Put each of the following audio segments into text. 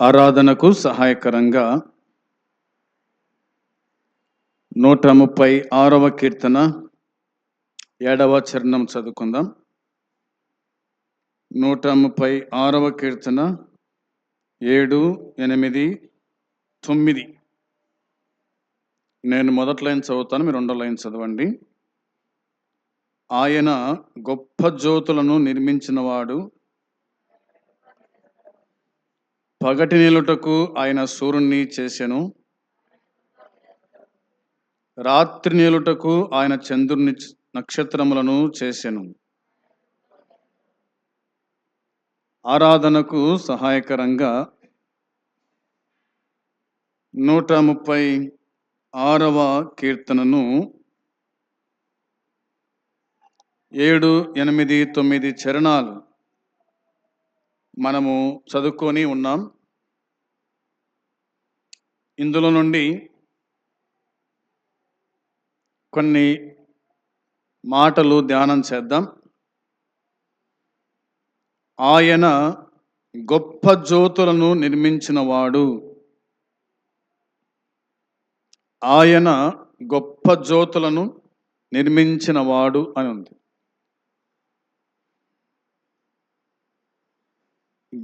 ఆరాధనకు సహాయకరంగా నూట ముప్పై ఆరవ కీర్తన ఏడవ చరణం చదువుకుందాం. నూట ముప్పై ఆరవ కీర్తన ఏడు ఎనిమిది తొమ్మిది. నేను మొదటి లైన్ చదువుతాను మీరు రెండో లైన్ చదవండి. ఆయన గొప్ప జ్యోతులను నిర్మించినవాడు పగటి నిలుటకు ఆయన సూర్యుణ్ణి చేసెను. రాత్రి నిలుటకు ఆయన చంద్రుని నక్షత్రములను చేసెను. ఆరాధనకు సహాయకరంగా నూట ముప్పై ఆరవ కీర్తనను ఏడు ఎనిమిది తొమ్మిది చరణాలు మనము చదువుకొని ఉన్నాం. ఇందులో నుండి కొన్ని మాటలు ధ్యానం చేద్దాం. ఆయన గొప్ప జ్యోతులను నిర్మించినవాడు. ఆయన గొప్ప జ్యోతులను నిర్మించినవాడు అని ఉంది.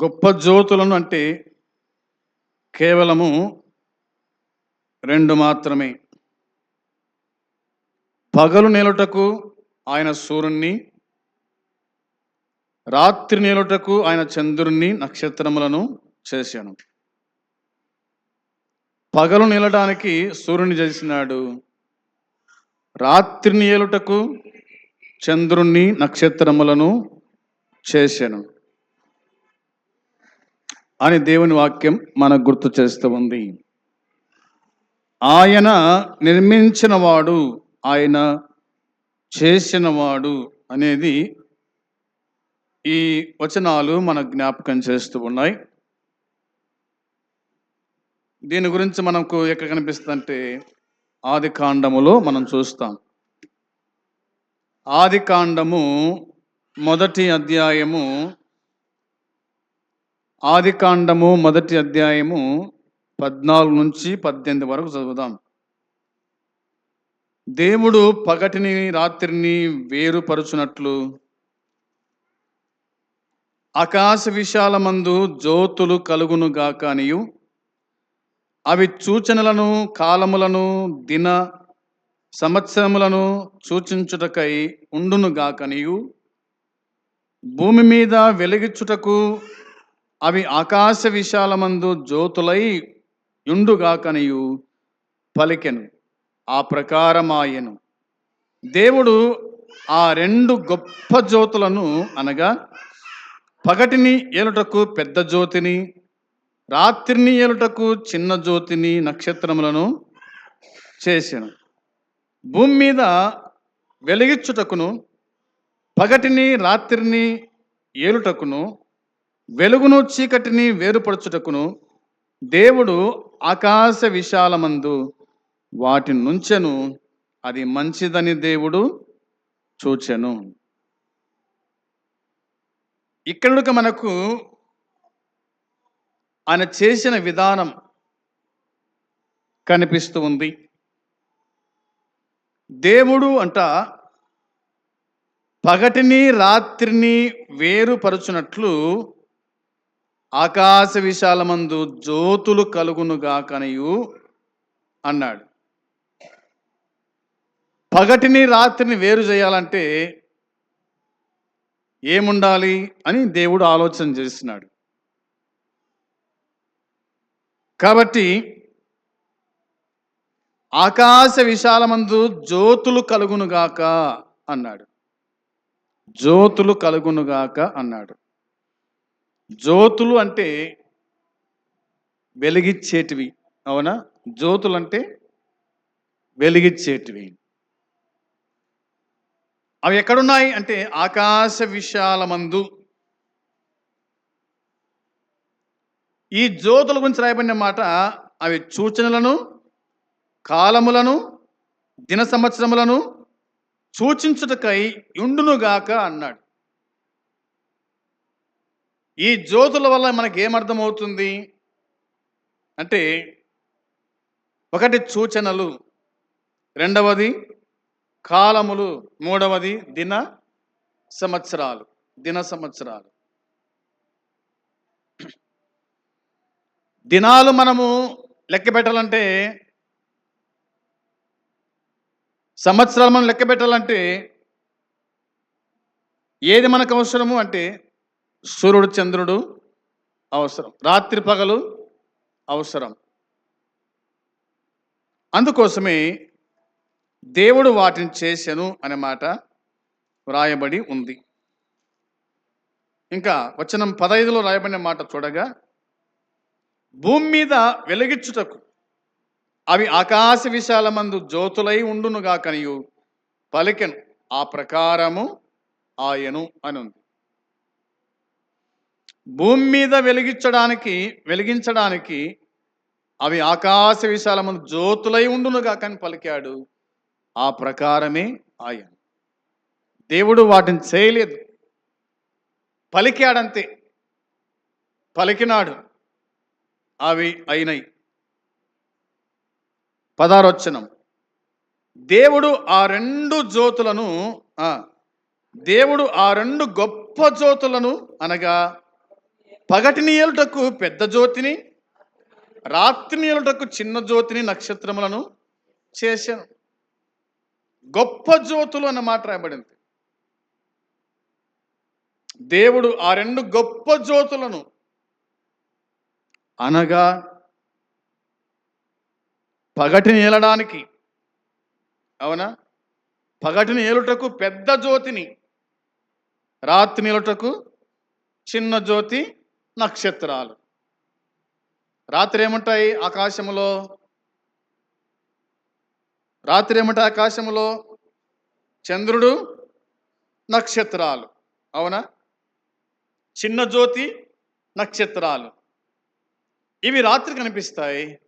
గొప్ప జ్యోతులను అంటే కేవలము రెండు మాత్రమే. పగలు నేలుటకు ఆయన సూర్యుణ్ణి రాత్రి నేలుటకు ఆయన చంద్రుణ్ణి నక్షత్రములను చేశాను. పగలు నిలడానికి సూర్యుని చేసినాడు. రాత్రి ఏలుటకు చంద్రుణ్ణి నక్షత్రములను చేశాను. అని దేవుని వాక్యం మనకు గుర్తు చేస్తూ ఉంది. ఆయన నిర్మించినవాడు ఆయన చేసినవాడు అనేది ఈ వచనాలు మన జ్ఞాపకం చేస్తూ ఉన్నాయి. దీని గురించి మనకు ఎక్కడ కనిపిస్తుందంటే ఆది కాండములో మనం చూస్తాం. ఆది కాండము మొదటి అధ్యాయము ఆది కాండము మొదటి అధ్యాయము పద్నాలుగు నుంచి పద్దెనిమిది వరకు చదువుదాం. దేవుడు పగటిని రాత్రిని వేరుపరుచునట్లు ఆకాశ విశాలమందు జ్యోతులు కలుగును గాకనియు అవి సూచనలను కాలములను దిన సంవత్సరములను సూచించుటకై ఉండును గాకనియు భూమి మీద వెలిగించుటకు అవి ఆకాశ విశాలమందు జ్యోతులై యుండుగాకనియు పలికెను ఆ ప్రకారమాయెను. దేవుడు ఆ రెండు గొప్ప జ్యోతులను అనగా పగటిని ఏలుటకు పెద్ద జ్యోతిని రాత్రిని ఏలుటకు చిన్న జ్యోతిని నక్షత్రములను చేశాను భూమి మీద వెలిగించుటకును పగటిని రాత్రిని ఏలుటకును వెలుగును చీకటిని వేరుపరచుటకును దేవుడు ఆకాశ విశాలమందు వాటి నుంచెను అది మంచిదని దేవుడు చూచెను. ఇక్కడ మనకు ఆయన చేసిన విధానం కనిపిస్తూ ఉంది. దేవుడు అంట పగటిని రాత్రిని వేరుపరుచునట్లు ఆకాశ విశాలమందు జ్యోతులు కలుగునుగాకనియు అన్నాడు. పగటిని రాత్రిని వేరు చేయాలంటే ఏముండాలి అని దేవుడు ఆలోచన చేస్తున్నాడు. కాబట్టి ఆకాశ విశాలమందు జ్యోతులు కలుగునుగాక అన్నాడు. జ్యోతులు కలుగునుగాక అన్నాడు. జ్యోతులు అంటే వెలిగిచ్చేటివి అవునా? జ్యోతులు అంటే వెలిగిచ్చేటివి. అవి ఎక్కడున్నాయి? అంటే ఆకాశ విశాలమందు. ఈ జ్యోతుల గురించి రాయబడిన మాట అవి సూచనలను కాలములను దిన సంవత్సరములను సూచించుటకై ఉండునుగాక అన్నాడు. ఈ జ్యోతుల వల్ల మనకి ఏమర్థమవుతుంది అంటే ఒకటి సూచనలు రెండవది కాలములు మూడవది దిన సంవత్సరాలు దిన సంవత్సరాలు. దినాలు మనము లెక్క పెట్టాలంటే సంవత్సరాలు మనం లెక్క పెట్టాలంటే ఏది మనకు అవసరము అంటే సూర్యుడు చంద్రుడు అవసరం. రాత్రి పగలు అవసరం. అందుకోసమే దేవుడు వాటిని చేశాను అనే మాట వ్రాయబడి ఉంది. ఇంకా వచనం పదైదులో రాయబడిన మాట చూడగా భూమి మీద వెలిగించుటకు అవి ఆకాశ విశాలమందు జ్యోతులై ఉండునుగా కనియు పలికెను ఆ ప్రకారము ఆయను అని ఉంది భూమి మీద వెలిగించడానికి వెలిగించడానికి అవి ఆకాశ విశాలమందు జ్యోతులై ఉండునుగా కానీ పలికాడు. ఆ ప్రకారమే ఆయన. దేవుడు వాటిని చేయలేదు. పలికాడంతే. పలికినాడు. అవి అయినాయి పదారొచ్చనం దేవుడు ఆ రెండు జ్యోతులను దేవుడు ఆ రెండు గొప్ప జ్యోతులను అనగా పగటిని ఏలుటకు పెద్ద జ్యోతిని రాత్రిని ఏలుటకు చిన్న జ్యోతిని నక్షత్రములను చేశాను. గొప్ప జ్యోతులు అన్న మాట రాయబడింది. దేవుడు ఆ రెండు గొప్ప జ్యోతులను అనగా పగటిని ఏలడానికి అవునా? పగటిని ఏలుటకు పెద్ద జ్యోతిని రాత్రి ఏలుటకు చిన్న జ్యోతి నక్షత్రాలు. రాత్రి ఏముంటాయి ఆకాశములో? రాత్రి ఏముంటాయి ఆకాశములో? చంద్రుడు నక్షత్రాలు. అవునా? చిన్న జ్యోతి నక్షత్రాలు. ఇవి రాత్రి కనిపిస్తాయి.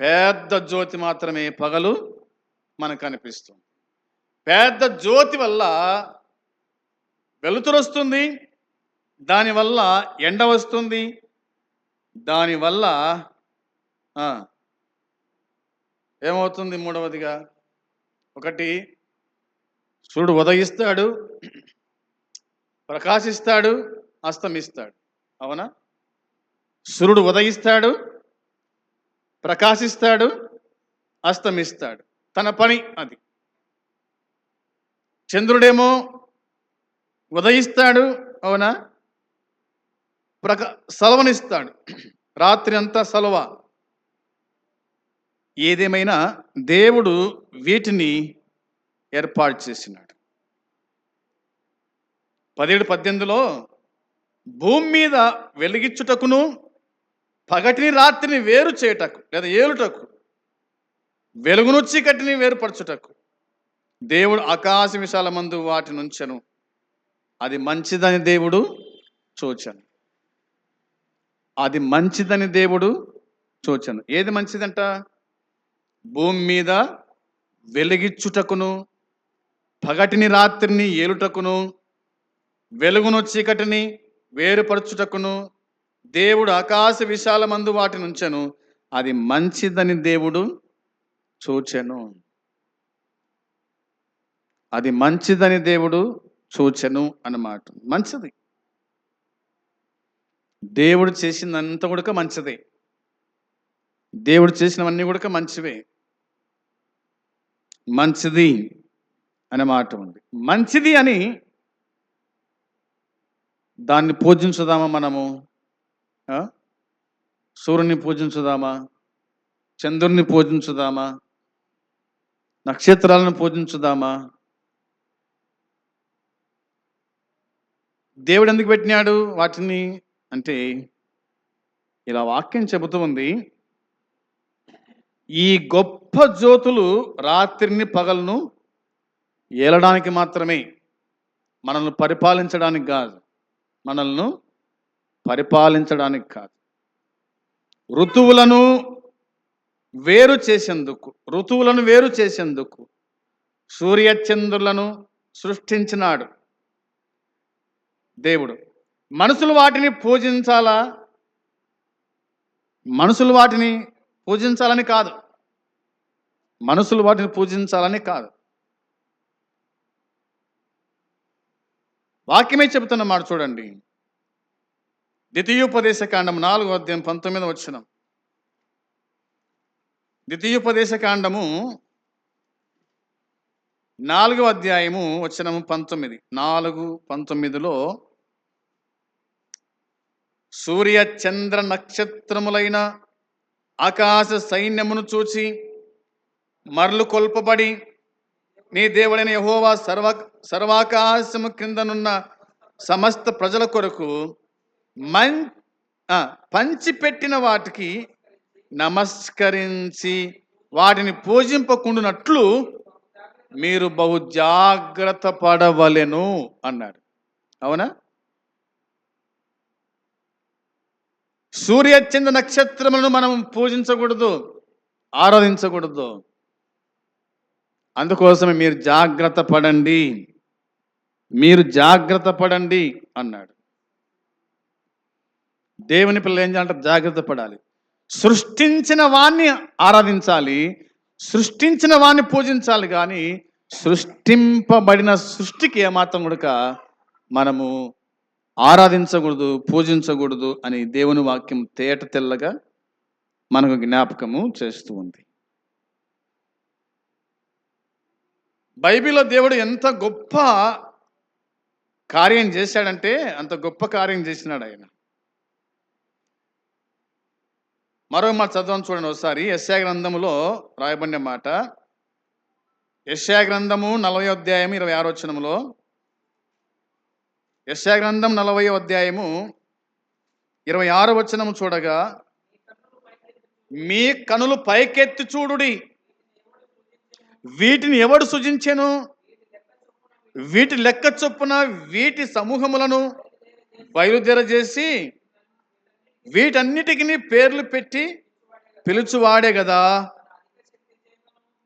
పెద్ద జ్యోతి మాత్రమే పగలు మనకు కనిపిస్తుంది. పెద్ద జ్యోతి వల్ల వెలుతురు వస్తుంది దానివల్ల ఎండ వస్తుంది. దానివల్ల ఏమవుతుంది మూడవదిగా? ఒకటి సూర్యుడు ఉదయిస్తాడు ప్రకాశిస్తాడు అస్తమిస్తాడు. అవునా? సూర్యుడు ఉదయిస్తాడు ప్రకాశిస్తాడు అస్తమిస్తాడు. తన పని అది. చంద్రుడేమో ఉదయిస్తాడు అవునా? ప్రక సెలవనిస్తాడు. రాత్రి అంతా సలవ. ఏదేమైనా దేవుడు వీటిని ఏర్పాటు చేసినాడు. పదిహేడు పద్దెనిమిదిలో భూమి మీద వెలిగించుటకును పగటిని రాత్రిని వేరు చేయుటకు లేదా ఏలుటకు వెలుగును చీకటిని వేరుపరచుటకు దేవుడు ఆకాశ విశాలమందు వాటి నుంచెను. అది మంచిదని దేవుడు చూచాను. అది మంచిదని దేవుడు చూచను. ఏది మంచిదంట? భూమి మీద వెలిగిచ్చుటకును పగటిని రాత్రిని ఏలుటకును వెలుగును చీకటిని వేరుపరచుటకును దేవుడు ఆకాశ విశాలమందు వాటి నుంచెను అది మంచిదని దేవుడు చూచెను. అది మంచిదని దేవుడు చూచెను అన్నమాట. మంచిది. దేవుడు చేసిందంతా కూడా మంచిదే. దేవుడు చేసినవన్నీ కూడా మంచివే. మంచిది అనే మాట ఉంది. మంచిది అని దాన్ని పూజించుదామా మనము? సూర్యుని పూజించుదామా? చంద్రుని పూజించుదామా? నక్షత్రాలను పూజించుదామా? దేవుడు ఎందుకు పెట్టినాడు? వాటిని అంటే ఇలా వాక్యం చెబుతూ ఉంది ఈ గొప్ప జ్యోతులు రాత్రిని పగలను ఏలడానికి మాత్రమే మనల్ని పరిపాలించడానికి కాదు మనల్ని పరిపాలించడానికి కాదు. ఋతువులను వేరు చేసేందుకు ఋతువులను వేరు చేసేందుకు సూర్యచంద్రులను సృష్టించినాడు దేవుడు. మనుషులు వాటిని పూజించాలా? మనుషులు వాటిని పూజించాలని కాదు. మనుషులు వాటిని పూజించాలని కాదు. వాక్యమే చెబుతున్న మాట చూడండి. ద్వితీయోపదేశ కాండం నాలుగో అధ్యాయం పంతొమ్మిది వచ్చిన ద్వితీయోపదేశ కాండము నాలుగో అధ్యాయము వచ్చినము పంతొమ్మిది. నాలుగు పంతొమ్మిదిలో సూర్య చంద్ర నక్షత్రములైన ఆకాశ సైన్యమును చూచి మరలు కొల్పబడి నీ దేవుడైన యహోవా సర్వ సర్వాకాశము క్రిందనున్న సమస్త ప్రజల కొరకు మం పంచిపెట్టిన వాటికి నమస్కరించి వాటిని పూజింపకుండునట్లు మీరు బహు జాగ్రత్త పడవలెను అన్నాడు అవునా? సూర్యచంద్ర నక్షత్రములను మనం పూజించకూడదు ఆరాధించకూడదు. అందుకోసమే మీరు జాగ్రత్త పడండి. మీరు జాగ్రత్త పడండి అన్నాడు. దేవుని పిల్లలు ఏం చేయాలంటే జాగ్రత్త పడాలి. సృష్టించిన వాణ్ణి ఆరాధించాలి సృష్టించిన వాణ్ణి పూజించాలి కానీ సృష్టింపబడిన సృష్టికి ఏమాత్రం కూడా మనము ఆరాధించకూడదు పూజించకూడదు అని దేవుని వాక్యం తేట తెల్లగా మనకు జ్ఞాపకము చేస్తూ ఉంది. బైబిల్లో దేవుడు ఎంత గొప్ప కార్యం చేశాడంటే అంత గొప్ప కార్యం చేసినాడు ఆయన. మరో మాట చదవని చూడండి ఒకసారి. యశ్యా గ్రంథములో రాయబడిన మాట. యశ్యా గ్రంథము నలభై అధ్యాయం ఇరవై ఆరో యశాగ్రంథం నలభై అధ్యాయము ఇరవై ఆరు వచనము చూడగా మీ కనులు పైకెత్తి చూడుడి. వీటిని ఎవడు సృజించెను? వీటి లెక్క చొప్పున వీటి సమూహములను బయలుదేరజేసి వీటన్నిటికీ పేర్లు పెట్టి పిలుచువాడే కదా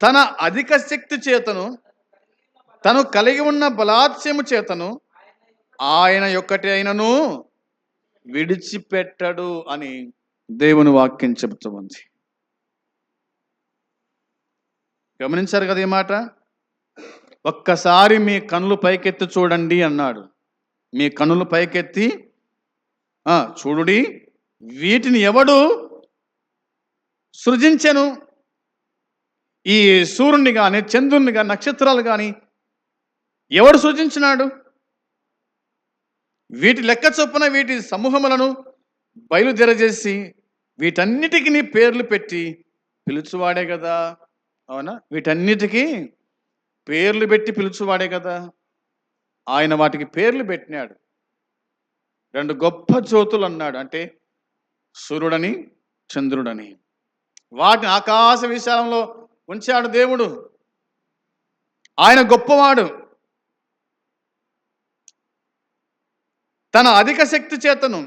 తన అధిక శక్తి చేతను తను కలిగి ఉన్న బలాత్స్యము చేతను ఆయన యొక్కటి అయినను విడిచిపెట్టడు అని దేవుని వాక్యం చెబుతూ ఉంది గమనించారు కదా ఈ మాట? ఒక్కసారి మీ కనులు పైకెత్తి చూడండి అన్నాడు. మీ కనులు పైకెత్తి చూడుడి వీటిని ఎవడు సృజించెను? ఈ సూర్యుని కానీ చంద్రుని కానీ నక్షత్రాలు కానీ ఎవడు సృజించినాడు? వీటి లెక్క చొప్పున వీటి సమూహములను బయలుదేరజేసి వీటన్నిటికీ పేర్లు పెట్టి పిలుచువాడే కదా అవునా? వీటన్నిటికీ పేర్లు పెట్టి పిలుచువాడే కదా ఆయన వాటికి పేర్లు పెట్టినాడు. రెండు గొప్ప జ్యోతులు అన్నాడు అంటే సూర్యుడని చంద్రుడని. వాటిని ఆకాశ విశాలంలో ఉంచాడు దేవుడు. ఆయన గొప్పవాడు. తన అధిక శక్తి చేతను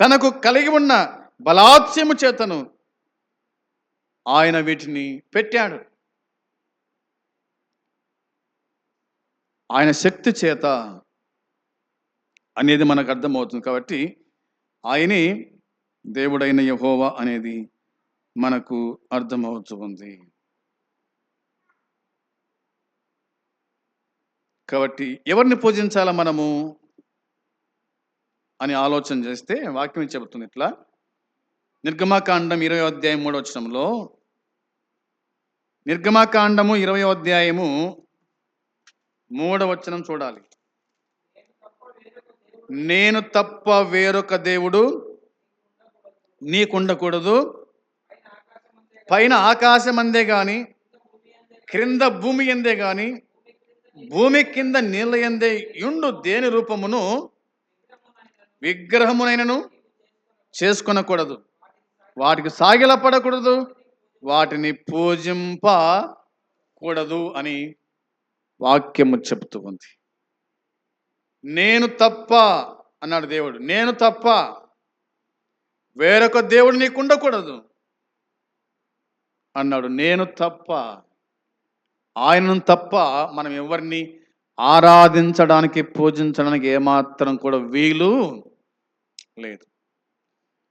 తనకు కలిగి ఉన్న బలాత్స్యము చేతను ఆయన వీటిని పెట్టాడు. ఆయన శక్తి చేత అనేది మనకు అర్థమవుతుంది కాబట్టి ఆయనే దేవుడైన యహోవా అనేది మనకు అర్థమవుతుంది. కాబట్టి ఎవరిని పూజించాలా మనము? అని ఆలోచన చేస్తే వాక్యం చెబుతుంది ఇట్లా. నిర్గమకాండం ఇరవై అధ్యాయం మూడో వచనంలో నిర్గమాకాండము ఇరవై అధ్యాయము మూడవ వచనం చూడాలి. నేను తప్ప వేరొక దేవుడు నీకుండకూడదు. పైన ఆకాశం అందే కానీ క్రింద భూమి ఎందే కానీ భూమి కింద నీళ్ళ ఎందే యుండు దేని రూపమును విగ్రహమునైనను చేసుకొనకూడదు. వాటికి సాగిలపడకూడదు వాటిని పూజింపకూడదు అని వాక్యము చెబుతూ ఉంది. నేను తప్ప అన్నాడు దేవుడు. నేను తప్ప వేరొక దేవుడు నీకు ఉండకూడదు అన్నాడు. నేను తప్ప ఆయనను తప్ప మనం ఎవరిని ఆరాధించడానికి పూజించడానికి ఏమాత్రం కూడా వీలు లేదు.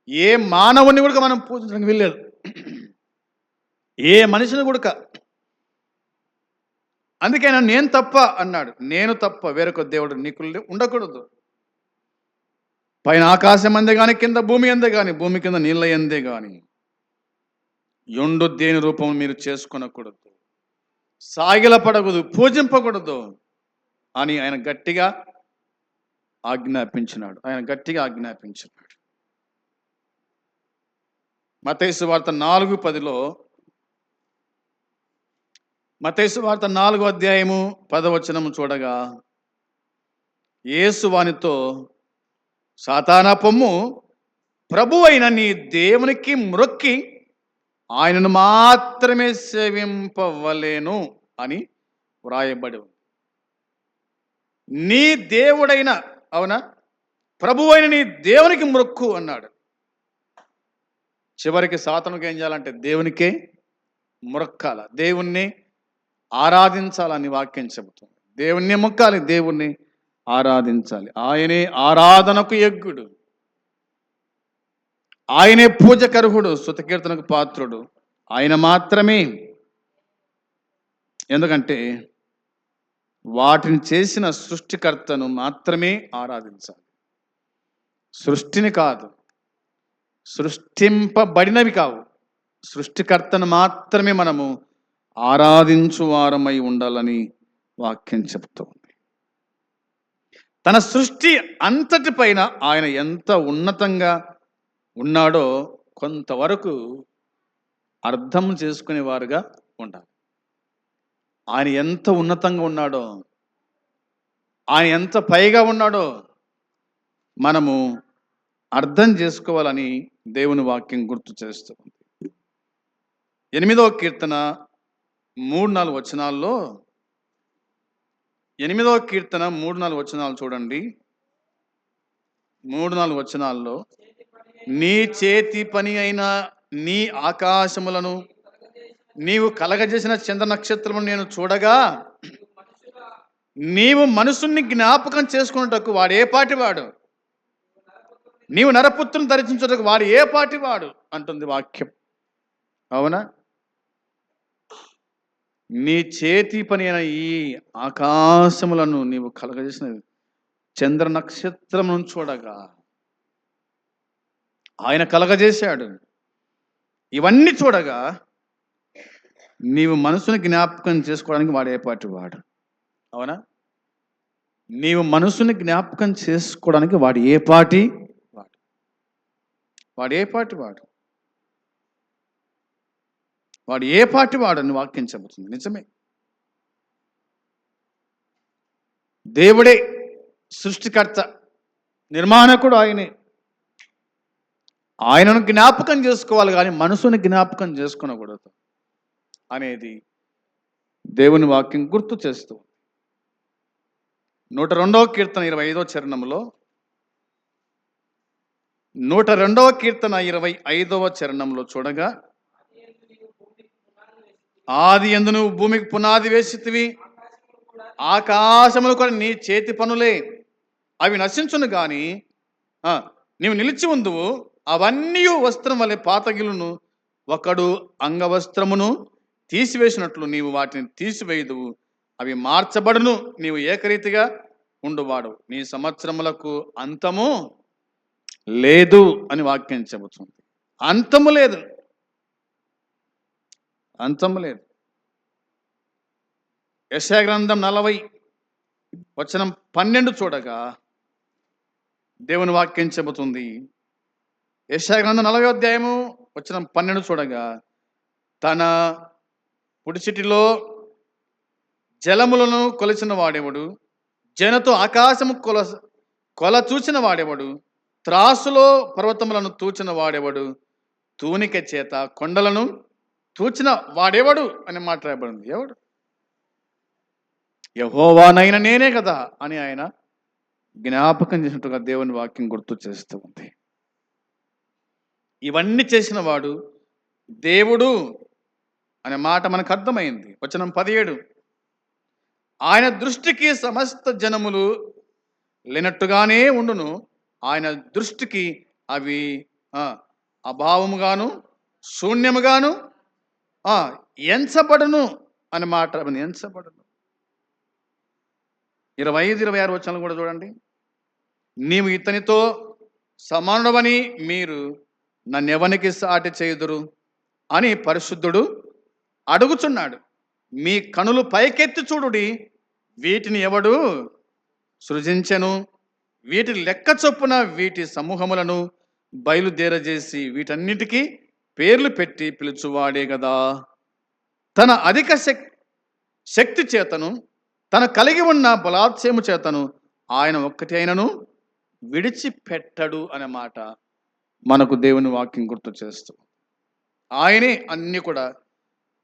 ఏ మానవుని కూడా మనం పూజించడానికి వీల్లేదు. ఏ మనిషిని కూడక అందుకైనా నేను తప్ప అన్నాడు. నేను తప్ప వేరొక దేవుడు నీకు ఉండకూడదు. పైన ఆకాశం అందే కానీ కింద భూమి అందే కానీ భూమి కింద నీళ్ళ ఎందే కానీ ఎండు దేని రూపం మీరు చేసుకొనకూడదు. సాగిలపడకూడదు పూజింపకూడదు అని ఆయన గట్టిగా ఆజ్ఞాపించినాడు. ఆయన గట్టిగా ఆజ్ఞాపించినాడు. మతైసు వార్త నాలుగు పదిలో మతైసు వార్త నాలుగో అధ్యాయము పదవచనము చూడగా యేసు వానితో సాతానా పొమ్ము ప్రభు అయిన నీ దేవునికి మ్రొక్కి ఆయనను మాత్రమే సేవింపవలేను అని వ్రాయబడి ఉంది. నీ దేవుడైన అవునా? ప్రభు అయిన నీ దేవునికి మొక్కు అన్నాడు. చివరికి సాతనుకి ఏం చేయాలంటే దేవునికే మొక్కాల దేవుణ్ణి ఆరాధించాలని వాక్యం చెబుతుంది. దేవుణ్ణి మొక్కాలి దేవుణ్ణి ఆరాధించాలి. ఆయనే ఆరాధనకు యజ్ఞుడు ఆయనే పూజకర్హుడు సుతకీర్తనకు పాత్రుడు. ఆయన మాత్రమే. ఎందుకంటే వాటిని చేసిన సృష్టికర్తను మాత్రమే ఆరాధించాలి. సృష్టిని కాదు సృష్టింపబడినవి కావు. సృష్టికర్తను మాత్రమే మనము ఆరాధించు వారమై ఉండాలని వాక్యం చెప్తోంది. తన సృష్టి అంతటి పైన ఆయన ఎంత ఉన్నతంగా ఉన్నాడో కొంతవరకు అర్థం చేసుకునేవారుగా ఉండాలి. ఆయన ఎంత ఉన్నతంగా ఉన్నాడో ఆయన ఎంత పైగా ఉన్నాడో మనము అర్థం చేసుకోవాలని దేవుని వాక్యం గుర్తు చేస్తుంది ఎనిమిదవ కీర్తన మూడు నాలుగు వచనాల్లో ఎనిమిదవ కీర్తన మూడు నాలుగు వచనాలు చూడండి. మూడు నాలుగు వచనాల్లో నీ చేతి పని అయిన నీ ఆకాశములను నీవు కలగజేసిన చంద్ర నక్షత్రము నేను చూడగా నీవు మనసుని జ్ఞాపకం చేసుకున్నటకు వాడు ఏ పాటి వాడు? నీవు నరపుత్రుని దర్శించుటకు వాడు ఏ పాటి వాడు? అంటుంది వాక్యం. అవునా? నీ చేతి పని అయిన ఈ ఆకాశములను నీవు కలగజేసిన చంద్ర నక్షత్రమును చూడగా ఆయన కలగజేశాడు. ఇవన్నీ చూడగా నీవు మనసుని జ్ఞాపకం చేసుకోవడానికి వాడు ఏ పాటి వాడు. అవునా? నీవు మనసుని జ్ఞాపకం చేసుకోవడానికి వాడు ఏ పాటి వాడు. వాడు ఏ పాటి వాడు. వాడు ఏ పాటి వాడు అని వాక్యం చెబుతుంది. నిజమే. దేవుడే సృష్టికర్త నిర్మాణకుడు ఆయనే. ఆయనను జ్ఞాపకం చేసుకోవాలి కానీ మనసుని జ్ఞాపకం చేసుకునకూడదు. అనేది దేవుని వాక్యం గుర్తు చేస్తూ నూట రెండవ కీర్తన ఇరవై ఐదో చరణంలో నూట రెండవ కీర్తన ఇరవై ఐదవ చరణంలో చూడగా ఆది ఎందు నువ్వు భూమికి పునాది వేసితివి ఆకాశములు కూడా నీ చేతి పనులే అవి నశించును గాని ఆ, నీవు నిలిచి ఉందువు అవన్నీ వస్త్రం వలె పాతగిలును ఒకడు అంగవస్త్రమును తీసివేసినట్లు నీవు వాటిని తీసివేయదువు. అవి మార్చబడును నీవు ఏకరీతిగా ఉండువాడు. నీ సంవత్సరములకు అంతము లేదు అని వాక్యం చెబుతుంది. అంతము లేదు. అంతము లేదు. యశాగ్రంథం నలభై వచనం పన్నెండు చూడగా దేవుని వాక్యం చెబుతుంది. యశాగ్రంథం నలభై అధ్యాయము వచనం పన్నెండు చూడగా తన పుడిచిటిలో జలములను కొలిచిన వాడేవాడు? జనతో ఆకాశము కొల కొల చూచిన వాడేవాడు? త్రాసులో పర్వతములను తూచిన వాడేవాడు? తూనిక చేత కొండలను తూచిన వాడేవాడు? అని మాట్లాడబడింది. ఎవడు? యహోవానైన నేనే కదా అని ఆయన జ్ఞాపకం చేసినట్టుగా దేవుని వాక్యం గుర్తు చేస్తూ ఉంది. ఇవన్నీ చేసిన వాడు దేవుడు అనే మాట మనకు అర్థమైంది. వచనం పదిహేడు. ఆయన దృష్టికి సమస్త జనములు లేనట్టుగానే ఉండును. ఆయన దృష్టికి అవి అభావముగాను శూన్యముగాను ఆ, ఎంచబడును అని మాట ఎంచబడును. ఇరవై ఐదు ఇరవై ఆరు వచనాలు కూడా చూడండి. నీవు ఇతనితో సమానుడవని మీరు నన్నెవనికి సాటి చేయుదురు అని పరిశుద్ధుడు అడుగుచున్నాడు. మీ కనులు పైకెత్తి చూడుడి. వీటిని ఎవడు సృజించెను? వీటి లెక్క చొప్పున వీటి సమూహములను బయలుదేరజేసి వీటన్నిటికీ పేర్లు పెట్టి పిలుచువాడే కదా తన అధిక శక్ శక్తి చేతను తన కలిగి ఉన్న బలాత్సయము చేతను ఆయన ఒక్కటి అయినను విడిచిపెట్టడు అనే మాట మనకు దేవుని వాక్యం గుర్తు చేస్తూ. ఆయనే అన్నీ కూడా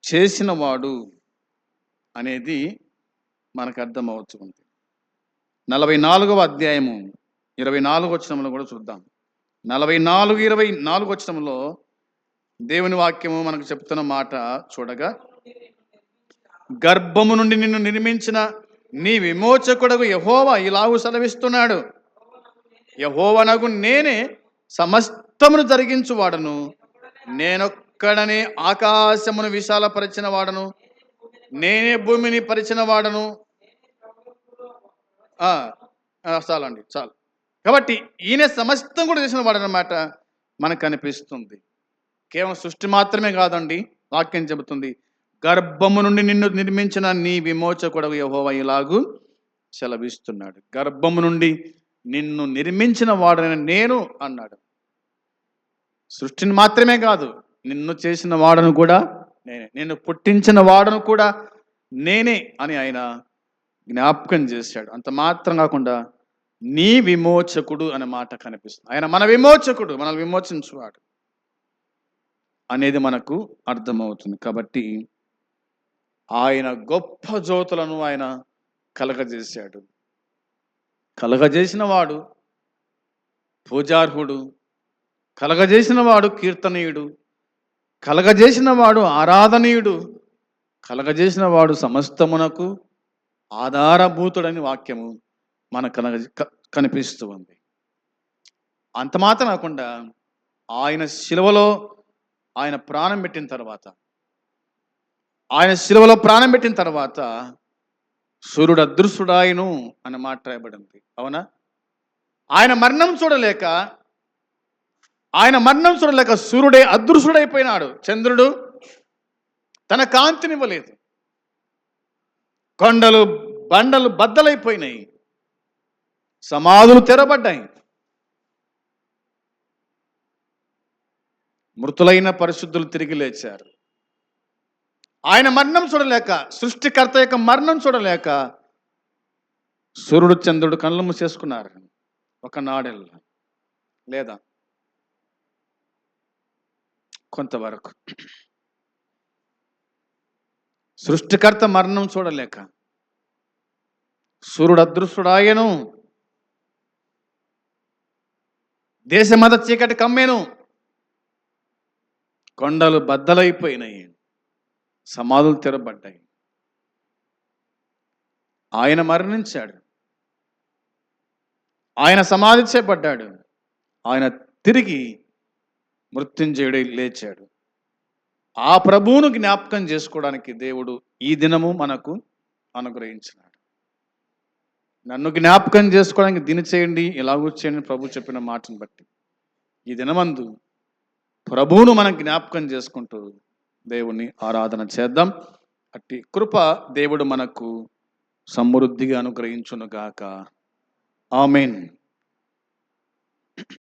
చేసినవాడు అనేది మనకు అర్థమవుతుంది నలభై నాలుగవ అధ్యాయము ఇరవై నాలుగు వచ్చినంలో కూడా చూద్దాం. నలభై నాలుగు ఇరవై నాలుగు వచ్చినంలో దేవుని వాక్యము మనకు చెప్తున్న మాట చూడగా గర్భము నుండి నిన్ను నిర్మించిన నీ విమోచకుడకు యహోవా ఇలాగు సెలవిస్తున్నాడు. యహోవనగు నేనే సమస్తమును జరిగించువాడను. ఒక్కడనే ఆకాశమును విశాలపరిచిన వాడను నేనే భూమిని పరిచిన వాడను ఆ, చాలండి చాలు. కాబట్టి ఈయన సమస్తం కూడా చేసిన వాడనమాట మనకు అనిపిస్తుంది. కేవలం సృష్టి మాత్రమే కాదండి వాక్యం చెబుతుంది. గర్భము నుండి నిన్ను నిర్మించిన నీ విమోచకుడు యహోవ ఇలాగు సెలవిస్తున్నాడు. గర్భము నుండి నిన్ను నిర్మించిన వాడని నేను అన్నాడు. సృష్టిని మాత్రమే కాదు నిన్ను చేసిన వాడను కూడా నేనే. నిన్ను పుట్టించిన వాడను కూడా నేనే అని ఆయన జ్ఞాపకం చేశాడు. అంత మాత్రం కాకుండా నీ విమోచకుడు అనే మాట కనిపిస్తుంది. ఆయన మన విమోచకుడు మనల్ని విమోచించువాడు అనేది మనకు అర్థమవుతుంది. కాబట్టి ఆయన గొప్ప జ్యోతులను ఆయన కలగజేశాడు. కలగజేసిన వాడు పూజార్హుడు కలగజేసిన వాడు కీర్తనీయుడు కలగజేసిన వాడు ఆరాధనీయుడు. కలగజేసిన వాడు సమస్తమునకు ఆధారభూతుడని వాక్యము మన కనగ కనిపిస్తూ ఉంది. అంత మాత్రం కాకుండా ఆయన శిలువలో ఆయన ప్రాణం పెట్టిన తర్వాత ఆయన శిలువలో ప్రాణం పెట్టిన తర్వాత సూర్యుడు అదృశ్యుడాయను అన్న మాట రాయబడింది. అవునా? ఆయన మరణం చూడలేక ఆయన మరణం చూడలేక సూర్యుడే అదృశ్యుడైపోయినాడు. చంద్రుడు తన కాంతినివ్వలేదు. కొండలు బండలు బద్దలైపోయినాయి. సమాధులు తెరబడ్డాయి. మృతులైన పరిశుద్ధులు తిరిగి లేచారు. ఆయన మరణం చూడలేక సృష్టికర్త యొక్క మరణం చూడలేక సూర్యుడు చంద్రుడు కళ్ళు మూసేసుకున్నారు ఒక నాడెల్లా లేదా కొంతవరకు. సృష్టికర్త మరణం చూడలేక సూర్యుడు అదృశ్యుడాయను దేశమత చీకటి కమ్మేను కొండలు బద్దలైపోయినాయి సమాధులు తెరబడ్డాయి. ఆయన మరణించాడు. ఆయన సమాధి చేపడ్డాడు ఆయన తిరిగి మృత్యుంజయుడే లేచాడు. ఆ ప్రభువును జ్ఞాపకం చేసుకోవడానికి దేవుడు ఈ దినము మనకు అనుగ్రహించినాడు. నన్ను జ్ఞాపకం చేసుకోవడానికి దీని చేయండి ఇలాగూ చేయండి ప్రభు చెప్పిన మాటను బట్టి. ఈ దినమందు ప్రభువును మనం జ్ఞాపకం చేసుకుంటూ దేవుణ్ణి ఆరాధన చేద్దాం. అట్టి కృప దేవుడు మనకు సమృద్ధిగా అనుగ్రహించునుగాక. ఆమెన్.